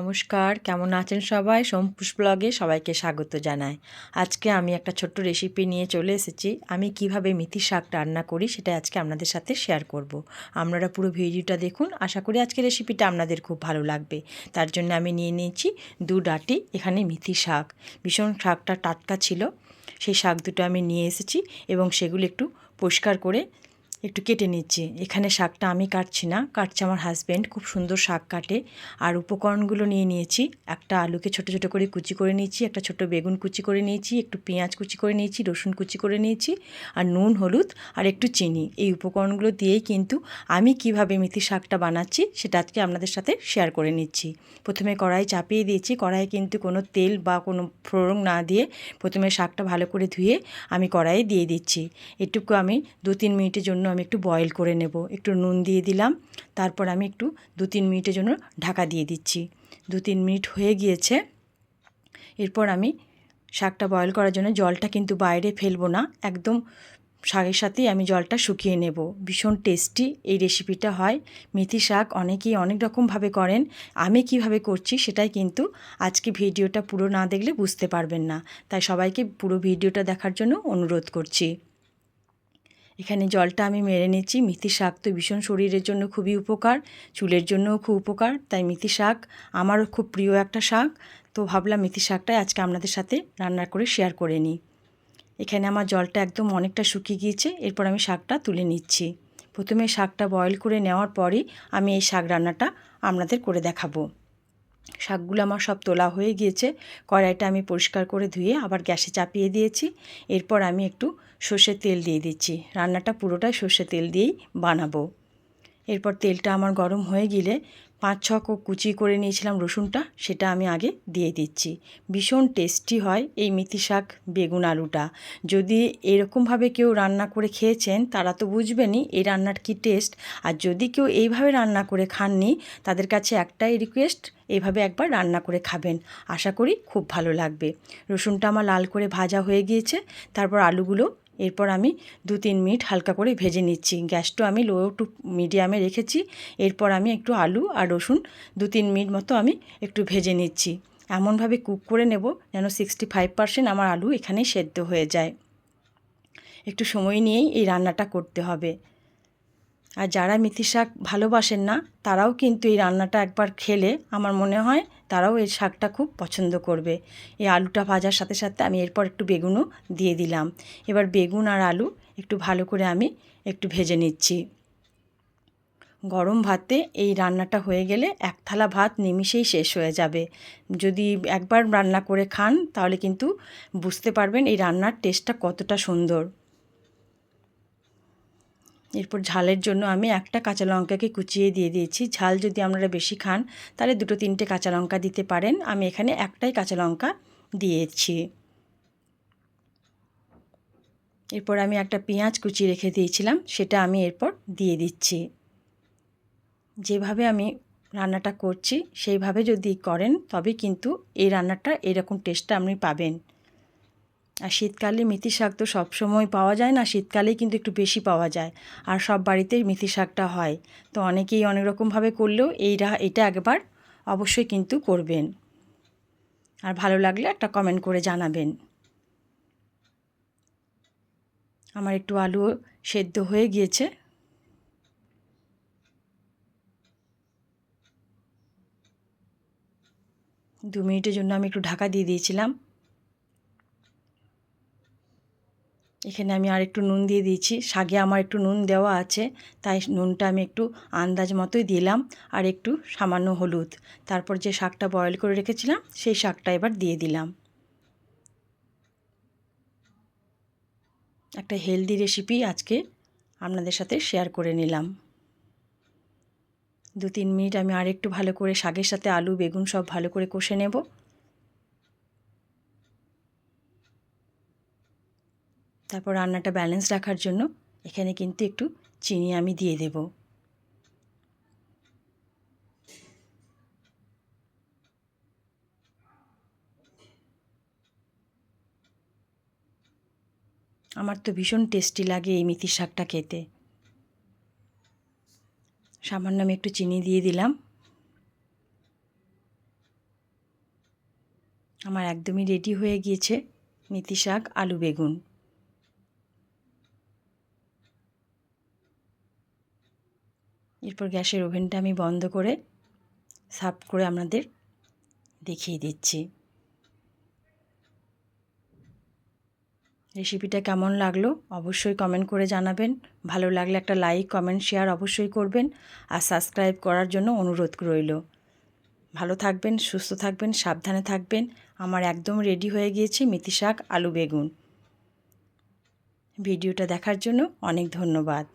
নমস্কার, কেমন আছেন সবাই? সোমপুষ ব্লগে সবাইকে স্বাগত জানাই। আজকে আমি একটা ছোট্ট রেসিপি নিয়ে চলে এসেছি। আমি কীভাবে মেথি শাক রান্না করি সেটা আজকে আপনাদের সাথে শেয়ার করব। আপনারা পুরো ভিডিওটা দেখুন। আশা করি আজকে রেসিপিটা আপনাদের খুব ভালো লাগবে। তার জন্য আমি নিয়ে নিয়েছি দু ডাটি এখানে মেথি শাক। ভীষণ শাকটা টাটকা ছিল। সেই শাক দুটো আমি নিয়ে এসেছি এবং সেগুলো একটু পরিষ্কার করে একটু কেটে নিচ্ছি। এখানে শাকটা আমি কাটছি না, কাটছে আমার হাজব্যান্ড খুব সুন্দর শাক কাটে। আর উপকরণগুলো নিয়ে নিয়েছি। একটা আলুকে ছোট ছোট করে কুচি করে নিয়েছি, একটা ছোট বেগুন কুচি করে নিয়েছি, একটু পেঁয়াজ কুচি করে নিয়েছি, রসুন কুচি করে নিয়েছি, আর নুন, হলুদ, আর একটু চিনি। এই উপকরণগুলো দিয়েই কিন্তু আমি কীভাবে মেথি শাকটা বানাচ্ছি, সেটা আজকে আপনাদের সাথে শেয়ার করে নিচ্ছি। প্রথমে কড়াই চাপিয়ে দিয়েছি। কড়াইয়ে কিন্তু কোনো তেল বা কোনো ফোড়ন না দিয়ে প্রথমে শাকটা ভালো করে ধুয়ে আমি কড়াইয়ে দিয়ে দিচ্ছি। এটুকু আমি দু তিন মিনিটের জন্য আমি একটু বয়েল করে নেব। একটু নুন দিয়ে দিলাম। তারপর আমি একটু দু তিন মিনিটের জন্য ঢাকা দিয়ে দিচ্ছি। দু তিন মিনিট হয়ে গিয়েছে। এরপর আমি শাকটা বয়েল করার জন্য জলটা কিন্তু বাইরে ফেলব না। একদম শাকের সাথেই আমি জলটা শুকিয়ে নেব। ভীষণ টেস্টি এই রেসিপিটা হয়। মেথি শাক অনেকেই অনেক রকমভাবে করেন। আমি কীভাবে করছি সেটাই কিন্তু আজকে ভিডিওটা পুরো না দেখলে বুঝতে পারবেন না। তাই সবাইকে পুরো ভিডিওটা দেখার জন্য অনুরোধ করছি। এখানে জলটা আমি মেরে নিচ্ছি। মিথি শাক তো ভীষণ শরীরের জন্য খুবই উপকার, চুলের জন্যও খুব উপকার, তাই মিথি শাক আমারও খুব প্রিয় একটা শাক। তো ভাবলাম মিথি শাকটাই আজকে আপনাদের সাথে রান্না করে শেয়ার করে নিই। এখানে আমার জলটা একদম অনেকটা শুকিয়ে গিয়েছে, এরপর আমি শাকটা তুলে নিচ্ছি। প্রথমে শাকটা বয়েল করে নেওয়ার পরই আমি এই শাক রান্নাটা আপনাদের করে দেখাবো। শাকগুলো আমার সব তোলা হয়ে গিয়েছে। কড়াইটা আমি পরিষ্কার করে ধুয়ে আবার গ্যাসে চাপিয়ে দিয়েছি। এরপর আমি একটু সর্ষের তেল দিয়ে দিচ্ছি। রান্নাটা পুরোটাই সর্ষের তেল দিয়েই বানাবো। এরপর তেলটা আমার গরম হয়ে গেলে পাঁচ ছ কুচি করে নিয়েছিলাম রসুনটা, সেটা আমি আগে দিয়ে দিচ্ছি। ভীষণ টেস্টি হয় এই মেথি শাক বেগুন আলুটা। যদি এরকমভাবে কেউ রান্না করে খেয়েছেন, তারা তো বুঝবেনই এই রান্নার কি টেস্ট। আর যদি কেউ এইভাবে রান্না করে খাননি, তাদের কাছে একটাই রিকোয়েস্ট, এইভাবে একবার রান্না করে খাবেন। আশা করি খুব ভালো লাগবে। রসুনটা আমার লাল করে ভাজা হয়ে গিয়েছে, তারপর আলুগুলো এরপর আমি দু তিন মিনিট হালকা করে ভেজে নিচ্ছি। গ্যাসটা আমি লো টু মিডিয়ামে রেখেছি। এরপর আমি একটু আলু আর রসুন দু তিন মিনিট মতো আমি একটু ভেজে নিচ্ছি। এমনভাবে কুক করে নেব যেন সিক্সটি ফাইভ পারসেন্ট আমার আলু এখানেই সেদ্ধ হয়ে যায়। একটু সময় নিয়েই এই রান্নাটা করতে হবে। আর যারা মেথি শাক ভালোবাসেন না, তারাও কিন্তু এই রান্নাটা একবার খেলে আমার মনে হয় তারাও এই শাকটা খুব পছন্দ করবে। এই আলুটা ভাজার সাথে সাথে আমি এরপর একটু বেগুনও দিয়ে দিলাম। এবার বেগুন আর আলু একটু ভালো করে আমি একটু ভেজে নিচ্ছি। গরম ভাতে এই রান্নাটা হয়ে গেলে এক থালা ভাত নিমিষেই শেষ হয়ে যাবে। যদি একবার রান্না করে খান, তাহলে কিন্তু বুঝতে পারবেন এই রান্নার টেস্টটা কতটা সুন্দর। এরপর ঝালের জন্য আমি একটা কাঁচা লঙ্কাকে কুচিয়ে দিয়ে দিয়েছি। ঝাল যদি আপনারা বেশি খান, তাহলে দুটো তিনটে কাঁচা লঙ্কা দিতে পারেন। আমি এখানে একটাই কাঁচা লঙ্কা দিয়েছি। এরপর আমি একটা পেঁয়াজ কুচি রেখে দিয়েছিলাম, সেটা আমি এরপর দিয়ে দিচ্ছি। যেভাবে আমি রান্নাটা করছি, সেইভাবে যদি করেন, তবে কিন্তু এই রান্নাটা এরকম টেস্টটা আপনি পাবেন। আর শীতকালে মেথি শাক তো সবসময় পাওয়া যায় না, শীতকালেই কিন্তু একটু বেশি পাওয়া যায়। আর সব বাড়িতেই মেথি শাকটা হয়। তো অনেকেই অনেক রকমভাবে করলেও এইটা এটা একবার অবশ্যই কিন্তু করবেন। আর ভালো লাগলে একটা কমেন্ট করে জানাবেন। আমার একটু আলু সেদ্ধ হয়ে গিয়েছে। দু মিনিটের জন্য আমি একটু ঢাকা দিয়ে দিয়েছিলাম। এখানে আমি আর একটু নুন দিয়ে দিয়েছি। শাগে আমার একটু নুন দেওয়া আছে, তাই নুনটা আমি একটু আন্দাজ মতোই দিলাম আর একটু সামান্য হলুদ। তারপর যে শাকটা বয়েল করে রেখেছিলাম, সেই শাকটা এবার দিয়ে দিলাম। একটা হেলদি রেসিপি আজকে আপনাদের সাথে শেয়ার করে নিলাম। দু তিন মিনিট আমি আর একটু ভালো করে শাকের সাথে আলু, বেগুন সব ভালো করে কষে নেব। তারপর রান্নাটা ব্যালেন্স রাখার জন্য এখানে কিন্তু একটু চিনি আমি দিয়ে দেব। আমার তো ভীষণ টেস্টি লাগে এই মেথির শাকটা খেতে। সামান্য আমি একটু চিনি দিয়ে দিলাম। আমার একদমই রেডি হয়ে গিয়েছে মেথি শাক, আলু বেগুন। এরপর গ্যাসের ওভেনটা আমি বন্ধ করে সাফ করে আপনাদের দেখিয়ে দিচ্ছি। রেসিপিটা কেমন লাগল অবশ্যই কমেন্ট করে জানাবেন। ভালো লাগলে একটা লাইক, কমেন্ট, শেয়ার অবশ্যই করবেন আর সাবস্ক্রাইব করার জন্য অনুরোধ রইল। ভালো থাকবেন, সুস্থ থাকবেন, সাবধানে থাকবেন। আমার একদম রেডি হয়ে গিয়েছে মেথি শাক, আলু বেগুন। ভিডিওটা দেখার জন্য অনেক ধন্যবাদ।